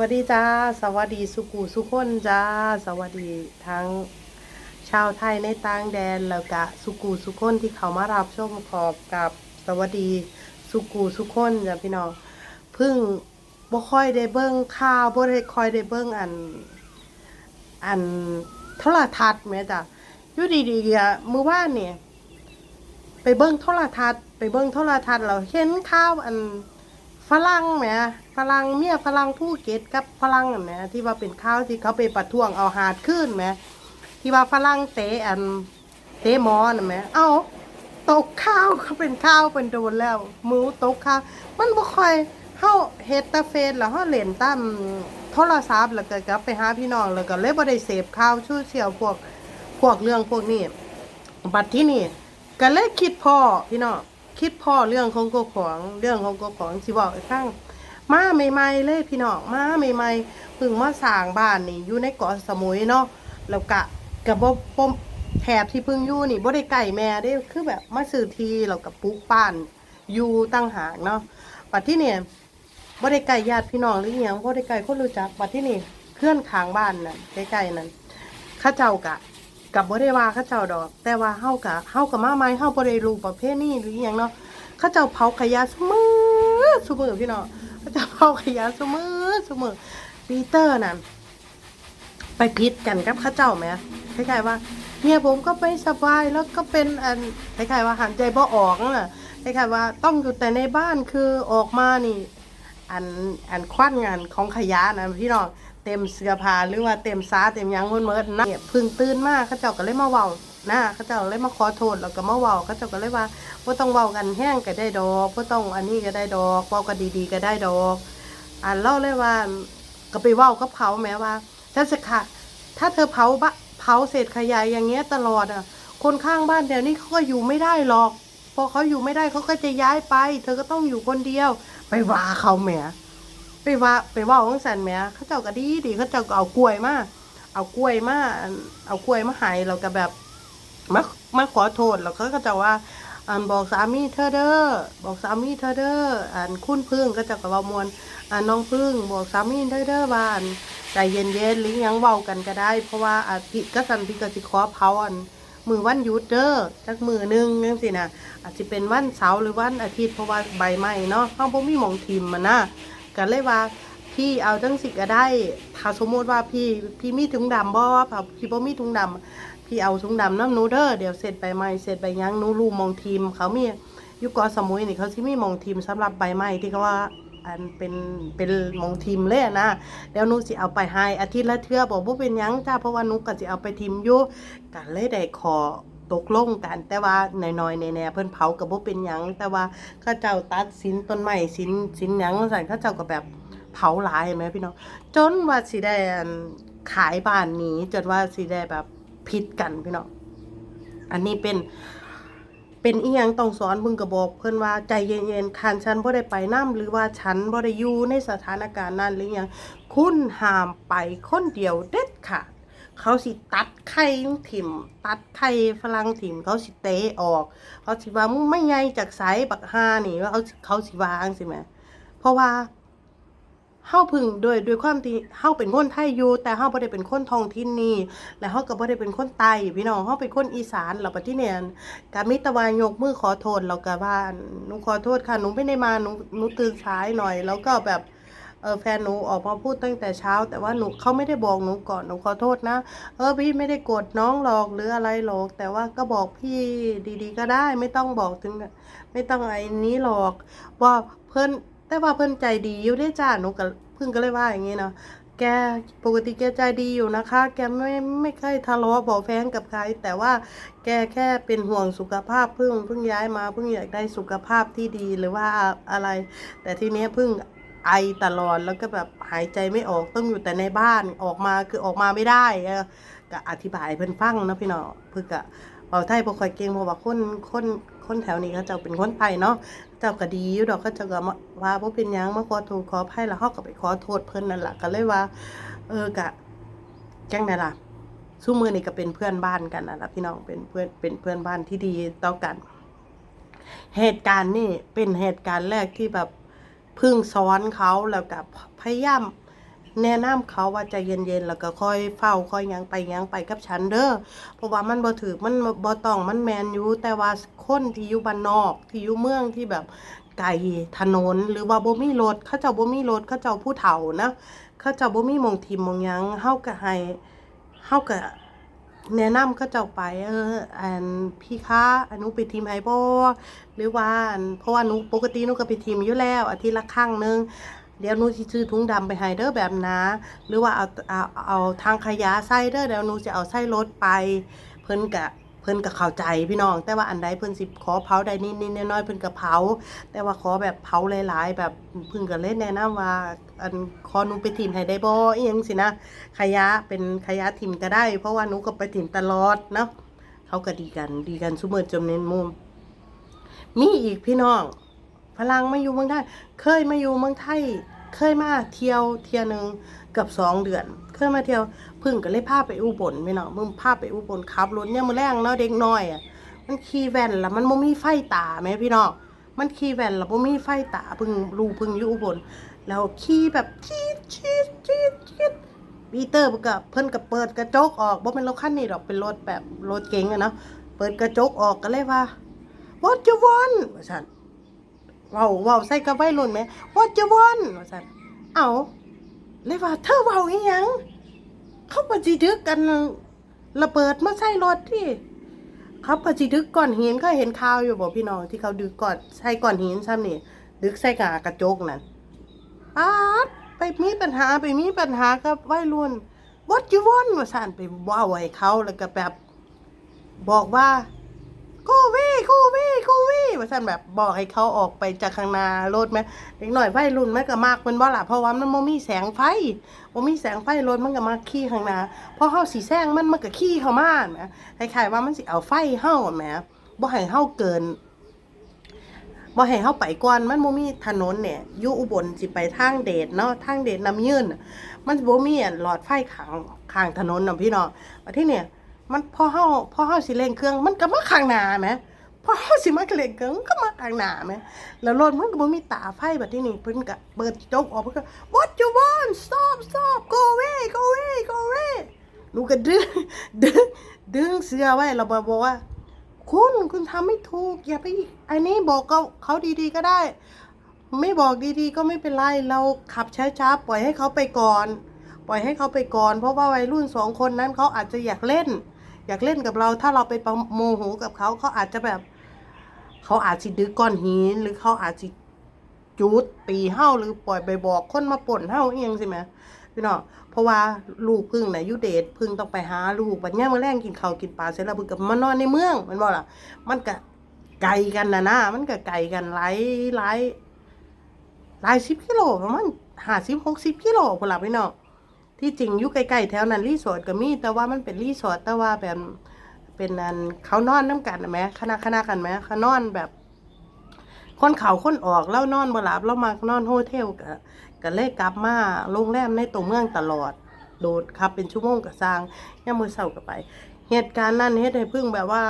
วัสดีจ้า สวัสดีสุกูสุคนจ้า สวัสดีทั้งชาวไทยในต่างแดนแล้วก็สุกูสุคนที่เขามารับชมขอบกับสวัสดีสุกูสุคนจ้ะพี่น้องเพิ่งบ่ค่อยได้เบิ่งข่าวบ่ได้ค่อยได้เบิ่งอัน อันโทรทัศน์แม่จ้ะอยู่ดีๆอะมื้อวานเนี่ย ไปเบิ่งโทรทัศน์ไปเบิ่งโทรทัศน์เราเห็นข่าวอัน ฝรั่งแหมฝรั่งเมียฝรั่งภูเก็ตกับฝรั่งอันแหมที่ว่าเป็นข่าวที่เขาไปประท้วงเอาหาดขึ้นแหมที่ว่าฝรั่งเตะอันเตะมอน่ะแหมเอาตกข้าวเขาเป็นข้าวเป็นโดนแล้วมูตกข้าวมันบ่ค่อยเฮาเฮ็ดแตาเฟซแล้วเฮาเล่นตามโทรศัพท์แล้วก็กลับไปหาพี่น้องแล้วก็เลยบ่ได้เสพข่าวชู้เชียวพวกพวกเรื่องพวกนี้บัดที่นี่ก็เลยคิดพ่อพี่น้อง คิดพ่อเรื่องของก็ของเรื่องของก็ของสิบอกให้ฟังมาใหม่ๆเลยพี่น้องมาใหม่ๆเพิ่งมาสร้างบ้านนี่อยู่ในเกาะสมุยเนาะแล้วกะกับบ่ปมแถบที่เพิ่งอยู่นี่บ่ได้ไก่แม่เด้คือแบบมาซื้อทีแล้วกับปลูกบ้านอยู่ตั้งหากเนาะบัดที่นี่บ่ได้ไก่ญาติพี่น้องหรืออหยังบ่ได้ไก่คนรู้จักบัดที่นี่เพื่อนข้างบ้านน่ะใกล้ๆนั่นข้าเจ้ากะ กับบ่ได้ว่าเขาเจ้าดอก แต่ว่าเฮากะเฮากับมาใหม่เฮาบ่ได้รู้ประเภทนี้หรืออหยังเนาะเขาเจ้าเผาขยะซุมือซุมือพี่น้องเขาเจ้าเผาขยะซุมือซุมือปีเตอร์น่ะไปพิดกันกับเขาเจ้าแหมคล้ายๆว่าเมียผมก็ไม่สบายแล้วก็เป็นอันคล้ายๆว่าหันใจบ่ออกนั่นน่ะคล้ายๆว่าต้องอยู่แต่ในบ้านคือออกมานี่ อันอันควันงานของขยะนะพี่น้อง เต็มเสื้อผ้าหรือว่าเต็มซาเต็มยังเมินเมิดนะเนี่ยพึ่งตื่นมากเขาเจ้าก็เลยมาเว้านะเขาเจ้าเลยมาขอโทษแล้วก็มาเว้าเขาเจ้าก็เลยว่าบ่าต้องเว้ากันแห้งก็ได้ดอกบ่าต้องอันนี้ก็ได้ดอกเว้ากันดีๆก็ได้ดอกอันเล่าเลยว่าก็ไปเว้ากับเขาแม้ว่าถ้าสิค่ะถ้าเธอเผาบะเผาเศษขยะอย่างเงี้ยตลอดอะ คนข้างบ้านเดี๋ยวนี้เขาก็อยู่ไม่ได้หรอก พอเขาอยู่ไม่ได้เขาก็จะย้ายไป เธอก็ต้องอยู่คนเดียว ไปว่าเขาแหม ไปว่าไปว่าของสันแม่เขาเจ้าก็ดีดีเขาเจ้าก็เอากล้วยมาเอากล้วยมาเอากล้วยมาให้เราก็แบบมามาขอโทษแล้วเขาก็จะว่าอันบอกสามีเธอเด้อบอกสามีเธอเด้ออันคุณพึ่งก็จะกับว่ามวลอันน้องพึ่งบอกสามีเธอเด้อว่านใจเย็นๆหรือยังเว้ากันก็ได้ เพราะว่าอาทิตย์ก็สันพี่ก็สิขอเผาอันมือวันยุดเด้อจักมือหนึงจังซี่นะอาจจะเป็นวันเสาร์หรือวันอาทิตย์เพราะว่าใบไม้เนาะเฮาบ่มีหมองทิมมันนะ ก็เลยว่าพี่เอาจังสิก็ได้ถ้าสมมติว่าพี่พี่มีถุงดำบ่ว่าพี่บ่มีถุงดำพี่เอาถุงดำน้ำนูเด้อเดี๋ยวเสร็จใบไม้เสร็จใบยังนูรูมองทีม เขามียู่เกาะสมุยนี่เขาสิมีมองทีมสำหรับใบไม้ที่เขาว่าอันเป็นเป็นมองทีมเลยนะเดี๋ยวนูสิเอาไปให้อาทิตย์ละเทื่อบอกบ่าเป็นยังจ้าเพราะว่านูก็สิเอาไปทิมอยู่กันเลยได้ขอ ตกลงกัน แต่ว่าหน่อยๆแน่ๆเพิ่นเผากับบ่เป็นหยัง แต่ว่าข้าเจ้าตัดสินต้นไม้สินสินหยังสั่นข้าเจ้าก็แบบเผาหลายเห็นไหมพี่น้องจนว่าสิได้อันขายบ้านหนี้จนว่าสิได้แบบผิดกันพี่น้องอันนี้เป็นเป็นอีหยังต้องสอนมึงก็บอก เพิ่นว่าใจเย็นๆคันฉันบ่ได้ไปนํหรือว่าฉันบ่ได้อยู่ในสถานการณ์นั้นหรือหยังคุณห้ามไปคนเดียวเด็ด เขาสิตัดไข่ถิ่ม ตัดไข่ฝรั่งถิ่ม เขาสิเตะออก เขาสิว่ามึงไม่ไงจากสายบักฮานี่ว่าเขาเขาสิวางสิแหมเพราะว่าเฮาพึ่งโดยโดยความที่เฮาเป็นคนไทยอยู่แต่เฮาบ่ได้เป็นคนท้องถิ่นนี่และเฮาก็บ่ได้เป็นคนไต้พี่น้องเฮาเป็นคนอีสานแล้วบัดที่เนี่ยก็มีแตะวายกมือขอโทษแล้วก็ว่าหนูขอโทษค่ะหนูไม่ได้มาหนูหนูตื่นสายหน่อย แล้วก็แบบ เออแฟนหนูออกมาพูดตั้งแต่เช้า แต่ว่าหนูเขาไม่ได้บอกหนูก่อนหนูขอโทษนะ เออพี่ไม่ได้โกรธน้องหรอกหรืออะไรหรอก แต่ว่าก็บอกพี่ดีๆ ก็ได้ ไม่ต้องบอกถึง ไม่ต้องไอ้นี้หรอก ว่าเพิ่อนแต่ว่าเพิ่อนใจดีอยู่ได้จ้าหนูก็เพิ่งก็เลยว่าอย่างงี้เนาะแกปกติแกใจดีอยู่นะคะ แกไม่ไม่เคยทะเลาะเบาแฟงกับใคร แต่ว่าแกแค่เป็นห่วงสุขภาพเพิ่งเพิ่งย้ายมาเพิ่งอยากได้สุขภาพที่ดีหรือว่าอะไร แต่ทีเนี้ยเพิ่ง ไอตลอดแล้วก็แบบหายใจไม่ออกต้องอยู่แต่ในบ้านออกมาคือออกมาไม่ได้ก็อธิบายเพิ่นฟังนะพี่น้องเพิ่นก็เว้าไทยบ่ค่อยเก่งเพราะว่าคนคนคนแถวนี้เขาเจ้าเป็นคนไทยเนาะเจ้าก็ดีอยู่ดอกเขาเจ้าก็มาว่าบ่เป็นหยังมาขอโทษขออภัยแล้วเฮาก็ไปขอโทษเพิ่นนั่นล่ะก็เลยว่า เออก็จังได๋ล่ะซุมื้อนี้ก็เป็นเพื่อนบ้านกันนั่นล่ะพี่น้องเป็นเพื่อนเป็นเพื่อนบ้านที่ดีต่อกัน เหตุการณ์นี่เป็นเหตุการณ์แรกที่แบบ พึ่งสอนเขาแล้วกับพยายามแนะนำเขาว่าใจเย็นๆ แล้วก็ค่อยเฝ้าค่อยยังไปยังไปกับฉันเด้อ เพราะว่ามันบ่ถือมันบ่ต้องมันแมนอยู่แต่ว่าคนที่อยู่บ้านนอกที่อยู่เมืองที่แบบไกลถนนหรือว่าบ่มีรถเขาเจ้าบ่มีรถเขาเจ้าผู้เฒ่านะเขาเจ้าบ่มีมองทิมมองยังเฮาก็ให้เฮาก็ แนะนำเขาเจ้าไปเอออันพี่คะอันนูไปทีมไฮบ่หรือว่าอันเพราะว่านูปกตินูก็ไปทีมอยู่แล้วอาทิตย์ละครั้งนึงเดี๋ยวนูจะซื้อถุงดำไปให้เด้อแบบนะ หรือว่าเอาเอาเอาทางขยะไส่เด้อเดี๋ยวนูจะเอาไส้รถไป เพิ่นกะ เพิ่นก็เข้าใจพี่น้อง แต่ว่าอันใดเพิ่นสิขอเผาได้นิดๆน้อยๆเพิ่นก็เผา แต่ว่าขอแบบเผาหลายๆ แบบเพิ่นก็เลยแนะนำว่า อันขอหนูไปถิ่มให้ได้บ่อีหยังสินะขยะเป็นขยะถิ่มก็ได้ เพราะว่าหนูก็ไปถิ่มตลอดเนาะเขาก็ดีกันดีกันซุมื้อจนเน้นมุมมีอีกพี่น้องพลังมาอยู่เมืองไทย เคยมาอยู่เมืองไทย เคยมาเที่ยวเที่ยวหนึ่งกับสองเดือน เคยมาเที่ยวพึ่งก็เลยพาไปอุบลพี่น้องมึงพาไปอุบลขับรถเนี่ยมือแรงเนาะเด็กน้อยอะมันขี่แว่นแล้วมันบ่มีไฟตาแม่พี่น้องมันขี่แว่นแล้วบ่มีไฟตาพึ่งรูพึ่งอยู่อุบลแล้วขี่แบบชีดชีดชีดชีดปีเตอร์เพิ่นก็เพิ่นก็เปิดกระจกออกบ่เป็นรถคันนี้ดอกเป็นรถแบบรถเก๋งอะเนาะเปิดกระจกออกก็เลยว่า what you want ว่าซั่นว้าเว้าใส่กับวัยรุ่นแหมว่าจะวอนว่าซั่นเอา เลยว่าเธอเว้าอีหยัง เขาปฏิดึกกันระเบิดมาใส่รถที่เขาปฏิดึกก้อนหินก็เห็นข่าวอยู่บ่พี่น้องที่เขาดึกก่อนใส่ก้อนหินซ้ำนี่ดึกใส่กากระจกนั่นป๊าดไปมีปัญหาไปมีปัญหากับวัยรุ่น what you want ว่าซั่นไปว้าให้เขาแล้วก็แบบ บอกว่า go away go away go away ว่าซั่นแบบบอกให้เขาออกไปจากข้างหน้ารถไหมเด็กหน่อยไฟรุ่นมันก็มากมันบ่ล่ะเพราะว่ามันบ่มีแสงไฟบ่มีแสงไฟรถมันก็มาขี่ข้างหน้าพอเฮาสิแซงมันมันก็ขี่เข้ามาแหมคล้ายๆว่ามันสิเอาไฟเฮาอะแหมบ่ให้เฮาเกินบ่ให้เฮาไปก่อนมันบ่มีถนนเนี่ยอยู่อุบลสิไปทางเดชเนาะทางเดชน้ำยืนน่ะมันบ่มีอันหลอดไฟข้างข้างถนนน่ะพี่น้องที่เนี่ย มันพอเฮาพอเฮาสิเร่งเครื่อง มันก็มาข้างหน้าแหมพอเฮาสิมาเร่งเครื่องมันก็มาข้างหน้าแหมแล้วรถมันก็บ่มีตาไฟแบบนี้นี่เพิ่นก็เปิดจกออกเพิ่นก็ what you want stop stop go away go away go away หนูก็ดึงดึงดึงเสื้อไว้เราบอกว่า คุณคุณทำไม่ถูก อย่าไปอันนี้บอกเขาเขาดีๆก็ได้ ไม่บอกดีๆ ก็ไม่เป็นไรเราขับช้าๆปล่อยให้เขาไปก่อน ปล่อยให้เขาไปก่อน เพราะว่าวัยรุ่นสองคนนั้นเขาอาจจะอยากเล่น อยากเล่นกับเรา ถ้าเราไปโมโหกับเขาเขาอาจจะแบบ เขาอาจจะดื้อก้อนหินหรือเขาอาจจะจุดตีเห้าหรือปล่อยไปบอกคนมาป่นเห้าเองใช่ไหมพี่น้องเพราะว่าลูกพึ่งน่ะยุเดทพึ่งต้องไปหาลูกบัดเนี้ยมื่อแรงกินข้าวกินปลาเสร็จแล้วพึ่งกับมานอนในเมืองมันบ่ล่ะ มันก็ไกลกันนะนะมันก็ไกลกันหลายหลายหลายสิบกิโลประมาณห้าสิบหกสิบกิโลพนลัพี่น้อง ที่จริงอยู่ใกล้ๆแถวนั้นรีสอร์ทก็มี แต่ว่ามันเป็นรีสอร์ทแต่ว่าแบบเป็นอันเขานอนน้ำกันนะแหมคณะคณะกันไหมเขานอนแบบ คนเขาคนออกแล้วนอนบ่หลับแล้วมานอนโฮเทลก็ก็เลยกลับมาโรงแรมในตัวเมืองตลอด โดดขับเป็นชั่วโมงก็สร้างย่ามมือเศร้าก็ไป เหตุการณ์นั้นเฮ็ดให้พึ่งแบบว่า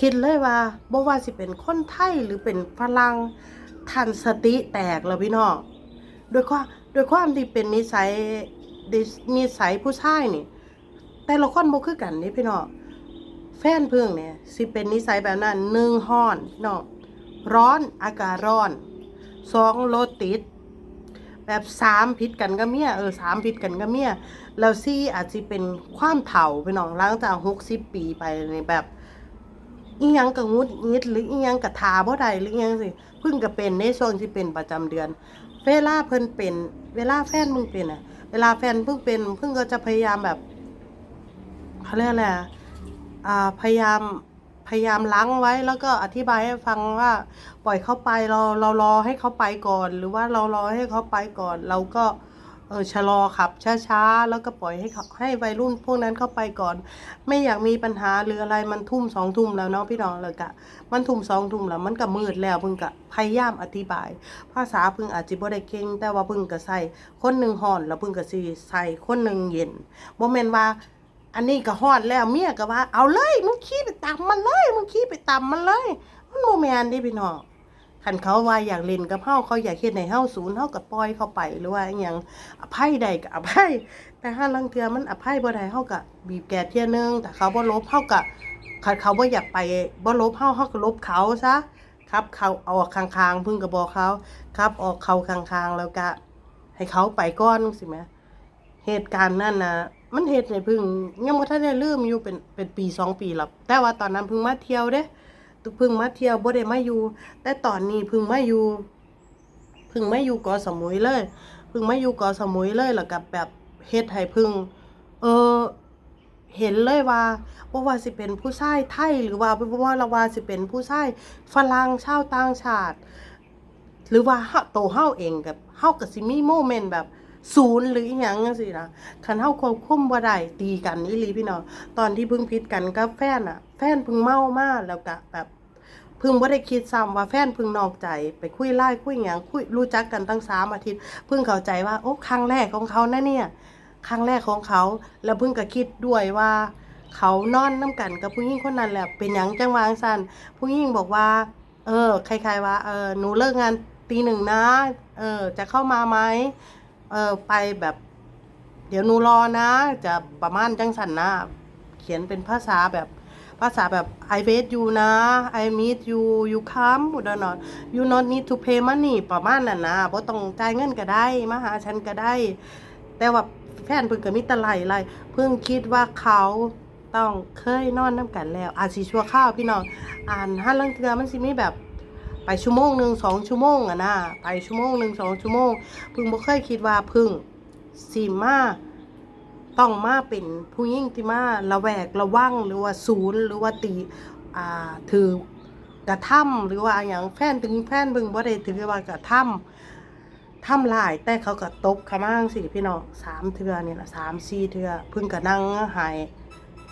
คิดเลยว่าบ่ว่าสิเป็นคนไทยหรือเป็นฝรั่งทันสติแตกแล้วพี่น้องด้วยความ ด้วยความที่เป็นนิสัยดินิสัยผู้ชายนี่ แต่ละคนบ่คือกันนี่พี่น้องแฟนเพิ่งเนี่ยสิเป็นนิสัยแบบนั้นหนึ่งฮ้อนพี่น้องร้อนอากาศร้อนสองรถติดแบบสามผิดกันกับเมียเออสามผิดกันกับเมียแล้วซี่อาจจะเป็นความเฒ่าพี่น้องหลังจากหกสิบปีไปในแบบอียังกับงุดงิดหรืออียังกับทาบ่ได้หรืออียังสิเพิ่งก็เป็นในช่วงที่เป็นประจำเดือน เวลาเพิ่นเป็น เวลาแฟนมึงเป็นอะเวลาแฟนเพิ่งเป็นเพิ่งก็จะพยายามแบบเขาเรียกอะไรอะอ่าพยายามพยายามล้างไว้แล้วก็อธิบายให้ฟังว่า ปล่อยเขาไปเราเรารอให้เขาไปก่อน หรือว่าเรารอให้เขาไปก่อน เราก็ เออชะลอขับช้าๆ แล้วก็ปล่อยให้เขาให้วัยรุ่นพวกนั้นเข้าไปก่อน ไม่อยากมีปัญหาหรืออะไรมันทุ่มสองทุ่มแล้วเนาะพี่น้องเลยกะ มันทุ่มสองทุ่มแล้วมันก็มืดแล้วเพิ่งกะพยายามอธิบาย ภาษาเพิ่งอาจจะบ่ได้เก่งแต่ว่าเพิ่งก็ใส่คนหนึ่งห่อนแล้วเพิ่งก็สิใส่คนหนึ่งเย็นบ่แม่นว่าอันนี้ก็ฮ้อนแล้วเมียก็ว่า เอาเลยมึงขี้ไปตามมันเลยมึงขี้ไปตามมันเลย มันบ่แมนดิพี่น้อง คันเขาว่าอยากเล่นกับเฮาเขาอยากเฮ็ดให้เฮาศูนย์เฮาก็ปล่อยเขาไปหรือว่าอหยังอภัยได้ก็อภัย แต่ถ้าลังเทือมันอภัยบ่ได้เฮาก็บีบแกเที่ยนึงแต่เขาบ่ลบเฮาก็คันเขาบ่อยากไปบ่ลบเฮาเฮาก็ลบเขาซะครับเขาเอาออกข้างๆพิ่งก็บอกเขาครับออกเขาข้างๆแล้วก็ให้เขาไปก่อนสิแหมเหตุการณ์นั้นน่ะมันเฮ็ดให้พิ่งยังบ่ทันได้ลืมอยู่เป็นเป็นปีสองปีแล้วแต่ว่าตอนนั้นพิ่งมาเที่ยวเด้ เพึ่งมาเที่ยวบ่ได้มาอยู่ แต่ตอนนี้เพึ่งมาอยู่เพึ่งมาอยู่เกาะสมุยเลยเพึ่งมาอยู่เกาะสมุยเลยแล้วกับแบบเฮ็ดให้เพึ่งเออเห็นเลยว่าบ่ว่าสิเป็นผู้ชายไทย หรือว่าบ่ว่าละว่าสิเป็นผู้ชายฝรั่งชาวต่างชาติ หรือว่าเฮาโตเฮาเองกับเฮาก็สิมีโมเมนต์แบบศูนย์หรืออีหยังจังซี่นะคันเฮาควบคุมบ่ได้ตีกันอีหลีพี่น้องตอนที่เพิ่งผิดกันกับแฟนอะแฟนเพิ่งเมามาแล้วก็แบบ พิ่งบ่ได้คิดซ้ำว่าแฟนพิ่งนอกใจ ไปคุยไล่คุยหยังคุยรู้จักกันตั้งสามอาทิตย์พิ่งเข้าใจว่าโอ้ครั้งแรกของเขานะเนี่ยครั้งแรกของเขา แล้วพิ่งก็คิดด้วยว่าเขานอนน้ำกันกับผู้หญิงคนนั้นแหละเป็นหยังจังวางสันผู้หญิงบอกว่า เออคล้ายๆว่าเออหนูเลิกงานตีหนึ่งนะ เออจะเข้ามาไหมเออไปแบบ เดี๋ยวหนูรอนะ จะประมาณจังสันนะ เขียนเป็นภาษาแบบ ภาษาแบบ I wait you นะ I meet you you come อุดนอน you not need to pay money ประมาณนั้นนะบ่ต้องจ่ายเงินก็ได้ มาหาฉันก็ได้ แต่ว่าแฟนเพิ่งก็มีตะไลไลเพิ่งคิดว่าเขาต้องเคยนอนน้ำกันแล้วอาจสิชัวข้าวพี่น้องอ่านห้าลังเทือมันสิมีแบบไปชั่วโมงหนึ่งสองชั่วโมงอะนะไปชั่วโมงหนึ่งสองชั่วโมงเพิ่งบ่เคยคิดว่าเพึ่งสีมา ต้องมาเป็นผู้ยิ่งที่มาระแวกระวังหรือว่าศูนย์หรือว่าตีอ่าถือกระทำหรือว่าอย่างแฟนถึงแฟนเพิ่งบ่ได้ถือว่ากระทำทำลายแต่เขาก็ตบขามาจังสิพี่น้องสามเทือนี่ละสามสี่เทือเพิ่งก็นั่งหาย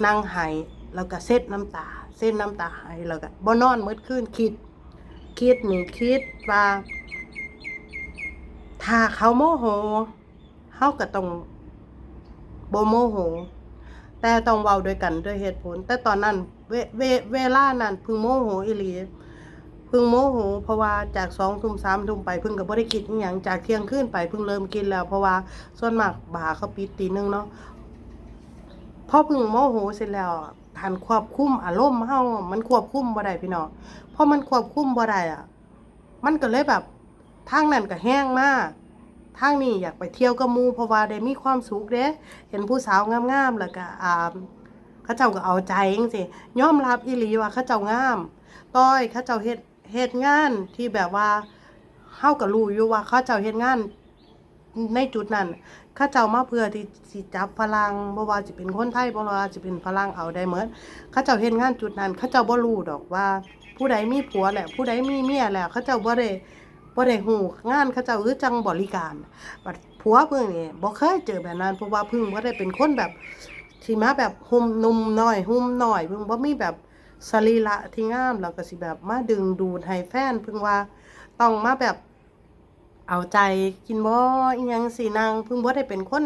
นั่งหายแล้วก็เซ็ดน้ำตา เส้นน้ำตาหายแล้วก็บ่นอนมื้อคืนคิด คิดนี่คิดว่าถ้าเขาโมโหเขาก็ต้อง บ่โมโห แต่ต้องเว้าด้วยกันด้วยเหตุผล แต่ตอนนั้นเวเวเวลานั้นพึ่งโมโหอีหลีพึ่งโมโหเพราะว่าจากสองทุ่มสามทุ่มไปพึ่งก็บ่ได้คิดอย่างจากเที่ยงคืนไปพึ่งเริ่มกินแล้ว เพราะว่าส่วนมากบาเขาปิดตีหนึงเนาะพอพึ่งโมโหเสร็จแล้วทันควบคุมอารมณ์เฮามันควบคุมบ่ได้พี่น้องพอมันควบคุมบ่ได้อะ มันก็เลยแบบทางนั้นก็แห้งมาก ทางนี้อยากไปเที่ยวกับหมู่เพราะว่าได้มีความสุขเด้เห็นผู้สาวงามๆแล้วก็อ่าเขาเจ้าก็เอาใจจังซี่ยอมรับอีหลีว่าเขาเจ้างาม ต้อยเขาเจ้าเฮ็ดเฮ็ดงานที่แบบว่าเฮาก็รู้อยู่ว่าเขาเจ้าเฮ็ดงานในจุดนั้นเขาเจ้ามาเพื่อที่สิจับพลังบ่ว่าสิเป็นคนไทยบ่ว่าสิเป็นฝรั่งเอาได้เหมดเขาเจ้าเฮ็ดงานจุดนั้นเขาเจ้าบ่รู้ดอกว่า ผู้ใดมีผัวแหละผู้ใดมีเมียแล้วเขาเจ้าบ่ได้ บ่ได้ฮู้งานเขาเจ้าคือจังบริการบัดผัวเพิ่นนี่บ่เคยเจอแบบนั้นเพราะว่าเพิ่งบ่ได้เป็นคนแบบที่มาแบบหุ่มนุ่มน้อยหุ่มน้อยเพิ่งบ่มีแบบสรีระที่งามแล้วก็สิแบบมาดึงดูดให้แฟนเพิ่งว่าต้องมาแบบเอาใจกินบ่อีหยังสินางเพิ่งบ่ได้เป็นคน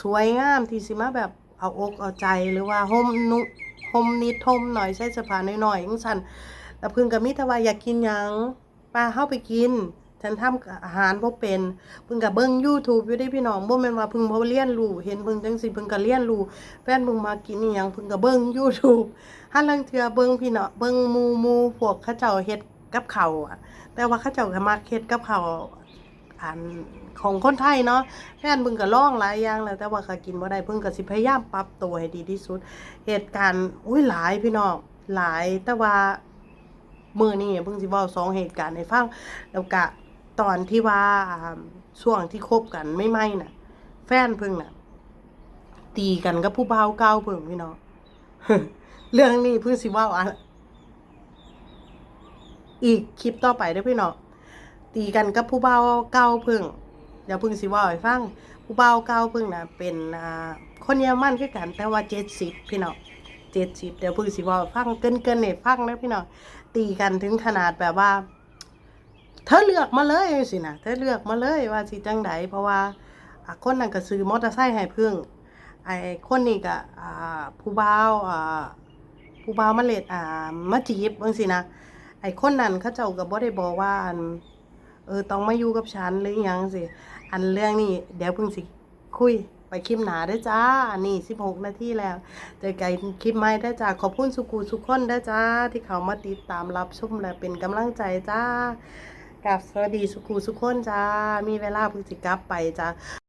สวยงามที่สิมาแบบเอาอกเอาใจหรือว่าห่มนุห่มนิดห่มหน่อยใช้สื้อผ้าน้อยๆจังซั่นแต่เพิ่งก็มีแต่ว่าอยากกินหยัง ป้าเฮาไปกิน ฉันทำอาหารบ่เป็นเพิ่งก็เบิ่ง YouTube อยู่ได้พี่น้องบ่แม่นว่าเพิ่งบ่เรียนรู้เห็นเพิ่งจังซี่เพิ่งก็เรียนรู้แฟนเพิ่งมากินอีหยังเพิ่งก็เบิ่ง YouTube หันลังเทือเบิ่งพี่น้องเบิ่งหมู่หมู่พวกเขาเจ้าเฮ็ดกับเขาอะแต่ว่าเขาเจ้าก็มักเฮ็ดกับเขาอันของคนไทยเนาะแฟนเพิ่งก็ล่องหลายอย่างแล้วแต่ว่าก็กินบ่ได้เพิ่งก็สิพยายามปรับตัวให้ดีที่สุด เหตุการณ์อุ้ยหลายพี่น้องหลายแต่ว่า มื้อนี้เพิ่งสิเว้าสองเหตุการณ์ให้ฟังแล้วก็ตอนที่ว่าอ่าช่วงที่คบกันไม่ไม่น่ะ แฟนเพิ่งน่ะ ตีกันกับผู้เบาเก่าเพิ่งพี่น้องเรื่องนี้เพิ่งสิเว้าอะอีกคลิปต่อไปด้อพี่น้องตีกันกับผู้เบาเก่าเพึ่งเดี๋ยวเพึ่งสิว่าให้ฟังผู้เบาเก่าเพึ่งนะเป็นอ่าคนเยอรมันคือกันแต่ว่าเจ็ดสิบพี่น้องเจ็ดสิบเดี๋ยวเพึ่งสิว่าฟังเกินเกินเน็ตฟังนะพี่น้อง ตีกันถึงขนาดแบบว่า เธอเลือกมาเลยสินะเธอเลือกมาเลยว่าสิจังไดเพราะว่าอ่าคนนั้นก็ซื้อมอเตอร์ไซค์ให้พึ่งไอ้คนนี้ก็ผู้บ่าวผู้บ่าวมาเลดอ่ามาจีบจังสินะไอ้คนนั้นเขาเจ้าก็บ่ได้บอกว่าอันเออต้องมาอยู่กับฉันหรือยังสิอันเรื่องนี้เดี๋ยวเพิ่งสิคุย ไปคลิปหนาได้จ้า นี่16นาทีแล้ว เจอกันคลิปใหม่ได้จ้า ขอบคุณสุกูสุกคนได้จ้า ที่เขามาติดตามรับชมและเป็นกำลังใจจ้ากับสวัสดีสุกูสุกคนจ้า มีเวลาเพิ่งสิกลับไปจ้า